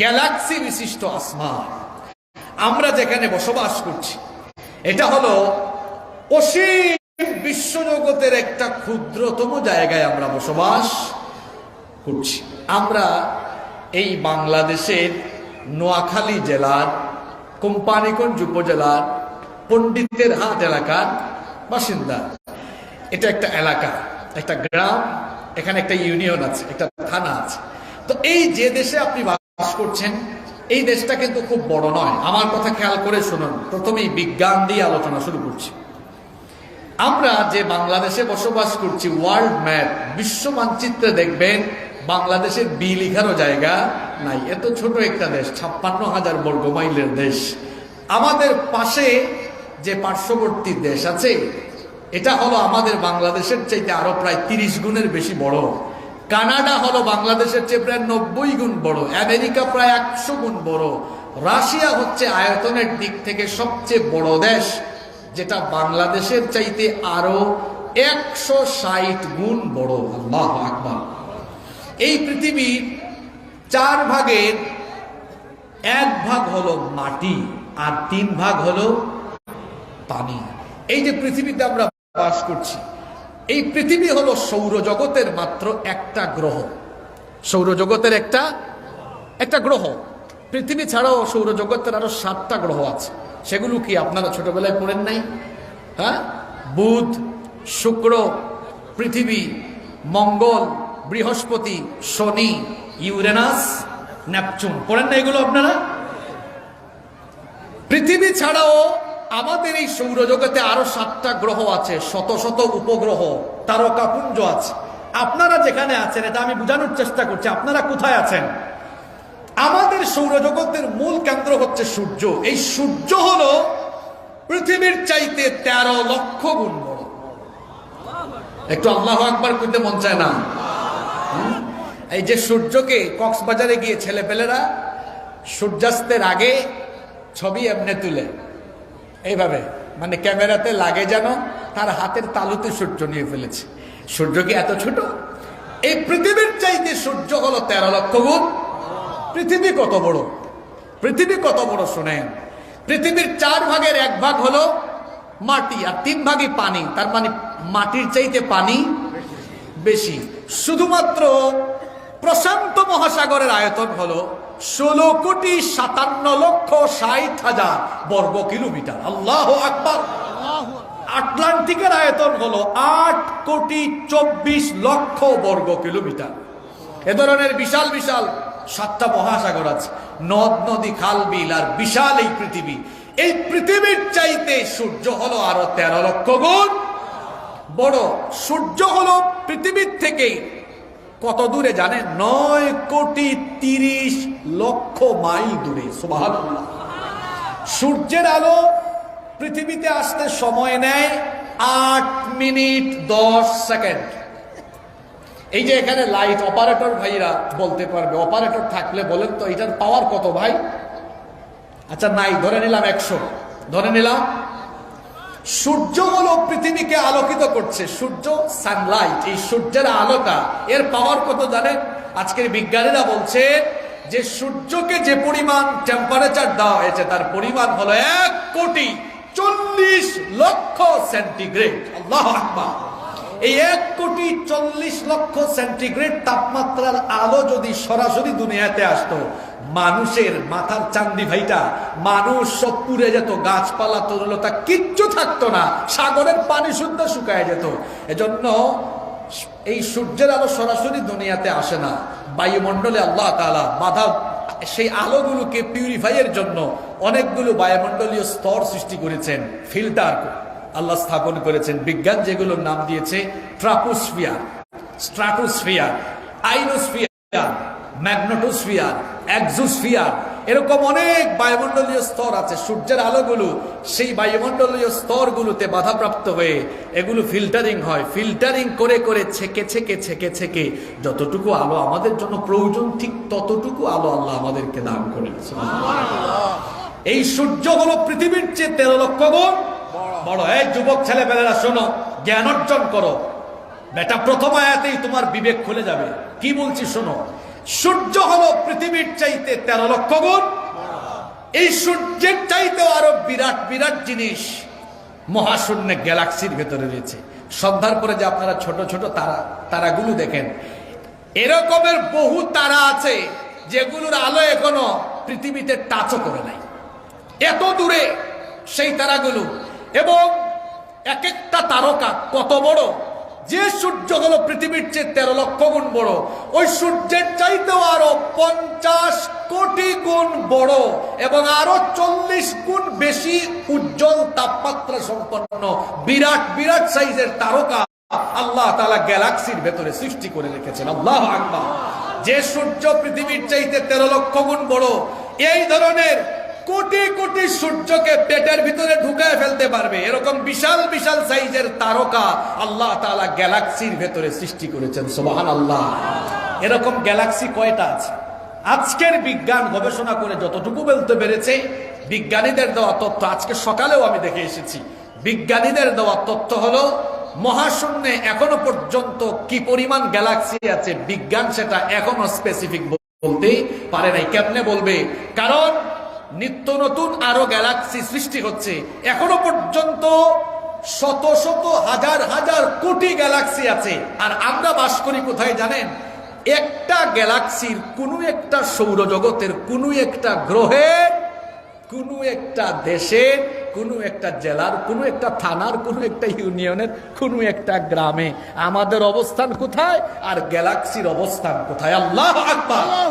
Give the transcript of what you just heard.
Galaxy বিশিষ্ট আসমান। আমরা যেখানে বসবাস করছি, এটা হলো অসীম বিশ্বজগতের একটা ক্ষুদ্রতম জায়গায় আমরা বসবাস করছি। আমরা এই বাংলাদেশের নোয়াখালী জেলার, কোম্পানিগঞ্জ উপজেলার, পণ্ডিতের হাট এলাকার বাসিন্দা। এটা একটা এলাকা, একটা গ্রাম, এখানে একটা ইউনিয়ন আছে, একটা থানা আছে। তো এই যে দেশে আপনি বাস করছেন। এই দেশটা কিন্তু খুব বড় নয়। আমার কথা খেয়াল করে শুনুন। প্রথমেই বিজ্ঞান দিয়ে আলোচনা শুরু করছি। আমরা যে বাংলাদেশে বসবাস করছি, ওয়ার্ল্ড ম্যাপ, বিশ্ব মানচিত্রে দেখবেন বাংলাদেশের বি লিখারও জায়গা নাই। এত ছোট একটা দেশ, ছাপ্পান্ন হাজার বর্গ মাইলের দেশ। আমাদের পাশে যে পার্শ্ববর্তী দেশ আছে, এটা হলো আমাদের বাংলাদেশের চাইতে আরও প্রায় তিরিশ গুণের বেশি বড়। কানাডা হলো বাংলাদেশের চেয়ে প্রায় নব্বই গুণ বড়, আমেরিকা প্রায় একশো গুণ বড়, রাশিয়া হচ্ছে আয়তনের দিক থেকে সবচেয়ে বড় দেশ, যেটা বাংলাদেশের চাইতে আরও একশো ষাট গুণ বড়। আল্লাহ আকবার। এই পৃথিবীর চার ভাগের এক ভাগ হলো মাটি আর তিন ভাগ হলো পানি। এই যে পৃথিবীতে আমরা বাস করছি এই পৃথিবী হলো সৌরজগতের মাত্র একটা গ্রহ। সৌরজগতের একটা একটা গ্রহ। পৃথিবী ছাড়াও সৌরজগতের আরও সাতটা গ্রহ আছে। সেগুলো কি আপনারা ছোটবেলায় পড়েন নাই? হ্যাঁ? বুধ, শুক্র, পৃথিবী, মঙ্গল, বৃহস্পতি, শনি, ইউরেনাস, নেপচুন। পড়েন না এগুলো আপনারা? পৃথিবী ছাড়াও আমাদের এই সৌরজগতে আরও সাতটা গ্রহ আছে, শত শত উপগ্রহ তারকাপুঞ্জ আছে। আপনারা যেখানে আছেন, এটা আমি বোঝানোর চেষ্টা করছি, আপনারা কোথায় আছেন? আমাদের সৌরজগতের মূল কেন্দ্র হচ্ছে সূর্য। এই সূর্য হল পৃথিবীর চাইতে তেরো লক্ষ গুণ একটু আল্লাহ আকবার করতে মন চায় না? এই যে সূর্যকে কক্সবাজারে গিয়ে ছেলেপেলেরা সূর্যাস্তের আগে ছবি এমনি তুলে। এইভাবে মানে ক্যামেরাতে লাগে যেন তার হাতের তালুতে সূর্য নিয়ে ফেলেছে। সূর্য কি এত ছোট? এই পৃথিবীর চাইতে সূর্য হলো তেরো লক্ষ গুণ। পৃথিবী কত বড়? পৃথিবী কত বড় শোনেন? পৃথিবীর চার ভাগের এক ভাগ হলো মাটি, আর তিন ভাগই পানি। তার মানে মাটির চাইতে পানি বেশি। শুধুমাত্র প্রশান্ত মহাসাগরের আয়তন হলো ষোলো কোটি সাতান্ন লক্ষ ষাট হাজার বর্গ কিলোমিটার। আল্লাহ আকবর। আটলান্টিকের আয়তন হলো আট কোটি চব্বিশ লক্ষ বর্গ কিলোমিটার। এ ধরনের বিশাল বিশাল সাতটা মহাসাগর আছে। নদ, নদী, খাল, বিল আর বিশাল এই পৃথিবী। এই পৃথিবীর চাইতে সূর্য হলো আরও তেরো লক্ষ গুণ। বড়, সূর্য হলো পৃথিবীর থেকে কত দূরে জানেন? নয় কোটি তিরিশ লক্ষ মাইল দূরে সূর্যের আলো পৃথিবীতে আসতে সময় নেয় আট মিনিট দশ সেকেন্ড। এই যে এখানে লাইট অপারেটর ভাইরা বলতে পারবে, অপারেটর থাকলে বলেন তো, এটার পাওয়ার কত ভাই? আচ্ছা নাই, ধরে নিলাম একশো। ধরে নিলাম সূর্য হলো পৃথিবীকে আলোকিত করছে। সূর্য সানলাইট এই সূর্যের আলোটা, এর পাওয়ার কত জানেন? আজকের বিজ্ঞানীরা বলছে যে সূর্যকে যে পরিমাণ টেম্পারেচার দেওয়া হয়েছে, তার পরিমাণ হলো এক কোটি চল্লিশ লক্ষ সেন্টিগ্রেড আল্লাহ এই এক কোটি চল্লিশ লক্ষ সেন্টিগ্রেড তাপমাত্রার আলো যদি সরাসরি দুনিয়াতে আসতো মানুষের মাথার চান্দি ভাইটা, মানুষ সব পুড়ে যেত, গাছপালা, তরলতা, কিচ্ছু থাকতো না, সাগরের পানি শুদ্ধ শুকায় যেত। এজন্য এই সূর্যের আলো সরাসরি দুনিয়াতে আসে না। বায়ুমণ্ডলে আল্লাহ তালা বাধা, সেই আলোগুলোকে পিউরিফাইয়ের জন্য অনেকগুলো বায়ুমণ্ডলীয় স্তর সৃষ্টি করেছেন। ফিল্টার আল্লাহ স্থাপন করেছেন। বিজ্ঞান যেগুলোর নাম দিয়েছে troposphere, stratosphere, ionosphere, magnetosphere exosphere এরকম অনেক বায়ুমণ্ডলীয় স্তর আছে, সূর্যের আলোগুলো, সেই বায়ুমণ্ডলীয় স্তরগুলোতে বাধাপ্রাপ্ত হয়ে এগুলো ফিল্টারিং হয়। ফিল্টারিং করে করে ছেকে ছেকে ছেকে ছেকে যতটুকু আলো আমাদের জন্য প্রয়োজন, ঠিক ততটুকু আলো আল্লাহ আমাদেরকে দান করে এই সূর্য হলো পৃথিবীর চেয়ে তেরো লক্ষ গুণ বড়। এই যুবক ছেলেপেলেরা, শোনো, জ্ঞান অর্জন করো। বেটা, প্রথম আয়াতেই তোমার বিবেক খুলে যাবে। কি বলছি, শোনো? সূর্য হলো পৃথিবীর চাইতে তেরো লক্ষ গুণ। এই সূর্যের চাইতেও আরও বিরাট বিরাট জিনিস মহাশূন্য গ্যালাক্সির ভেতরে রয়েছে। সন্ধ্যার পরে যে আপনারা ছোট ছোট তারা, তারাগুলো দেখেন। এরকমের বহু তারা আছে যেগুলোর আলো এখনও পৃথিবীতে টাচও করে নাই। এত দূরে সেই তারাগুলো। এবং এক একটা তারকা কত বড়? যে সূর্য হলো পৃথিবীর চেয়ে তেরো লক্ষ গুণ বড়, ওই সূর্যের চাইতেও আরও পঞ্চাশ কোটি গুণ বড় এবং আরও চল্লিশ গুণ বেশি উজ্জ্বল তাপমাত্রা সম্পন্ন, বিরাট বিরাট সাইজের তারকা আল্লাহ তালা গ্যালাক্সির ভেতরে সৃষ্টি করে রেখেছেন। আল্লাহ আকবার। যে সূর্য পৃথিবীর চাইতে তেরো লক্ষ গুণ বড়, এই ধরনের কোটি কোটি সূর্যকে পেটের ভিতরে ঢুকায় ফেলতে পারবে। এরকম বিশাল বিশাল সাইজের তারকা আল্লাহ তালা গ্যালাক্সির ভেতরে সৃষ্টি করেছেন সোবাহান আল্লাহ এরকম গ্যালাক্সি কয়টা আছে? আজকের বিজ্ঞান গবেষণা করে যতটুকু বলতে পেরেছে, বিজ্ঞানীদের দেওয়া তথ্য আজকে সকালেও আমি দেখে এসেছি। বিজ্ঞানীদের দেওয়া তথ্য হলো, মহাশূন্যে এখনও পর্যন্ত কি পরিমাণ গ্যালাক্সি আছে, বিজ্ঞান সেটা এখনও স্পেসিফিক বলতে পারে নাই। কেমনে বলবে? কারণ নিত্য নতুন আরও গ্যালাক্সি সৃষ্টি হচ্ছে। এখনও পর্যন্ত শত শত হাজার হাজার কোটি গ্যালাক্সি আছে। আর আমরা বাস করি কোথায় জানেন? একটা গ্যালাক্সির কোনো একটা সৌরজগতের, কোনো একটা গ্রহে কোনো একটা দেশের, কোনো একটা জেলার, কোনো একটা থানার, কোনো একটা ইউনিয়নের, কোনো একটা গ্রামে। আমাদের অবস্থান কোথায়? আর গ্যালাক্সির অবস্থান কোথায়? আল্লাহ আকবার!